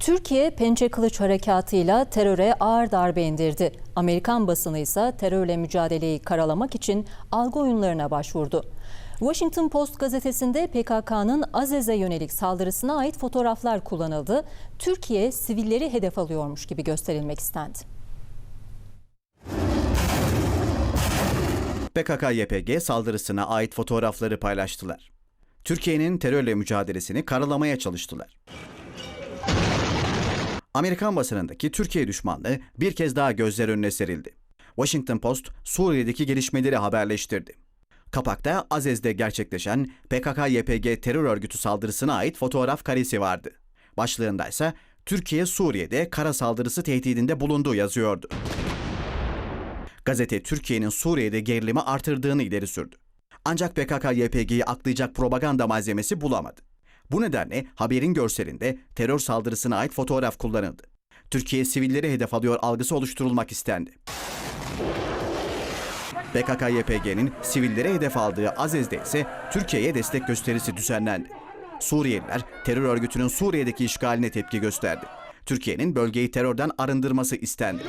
Türkiye Pençe Kılıç Harekatı'yla teröre ağır darbe indirdi. Amerikan basını ise terörle mücadeleyi karalamak için algı oyunlarına başvurdu. Washington Post gazetesinde PKK'nın Azez'e yönelik saldırısına ait fotoğraflar kullanıldı. Türkiye sivilleri hedef alıyormuş gibi gösterilmek istendi. PKK-YPG saldırısına ait fotoğrafları paylaştılar. Türkiye'nin terörle mücadelesini karalamaya çalıştılar. Amerikan basınındaki Türkiye düşmanlığı bir kez daha gözler önüne serildi. Washington Post Suriye'deki gelişmeleri haberleştirdi. Kapakta Azez'de gerçekleşen PKK-YPG terör örgütü saldırısına ait fotoğraf karesi vardı. Başlığında ise Türkiye Suriye'de kara saldırısı tehdidinde bulunduğu yazıyordu. Gazete Türkiye'nin Suriye'de gerilimi artırdığını ileri sürdü. Ancak PKK-YPG'yi aklayacak propaganda malzemesi bulamadı. Bu nedenle haberin görselinde terör saldırısına ait fotoğraf kullanıldı. Türkiye sivilleri hedef alıyor algısı oluşturulmak istendi. PKK-YPG'nin sivillere hedef aldığı Azez'de ise Türkiye'ye destek gösterisi düzenlendi. Suriyeliler terör örgütünün Suriye'deki işgaline tepki gösterdi. Türkiye'nin bölgeyi terörden arındırması istendi.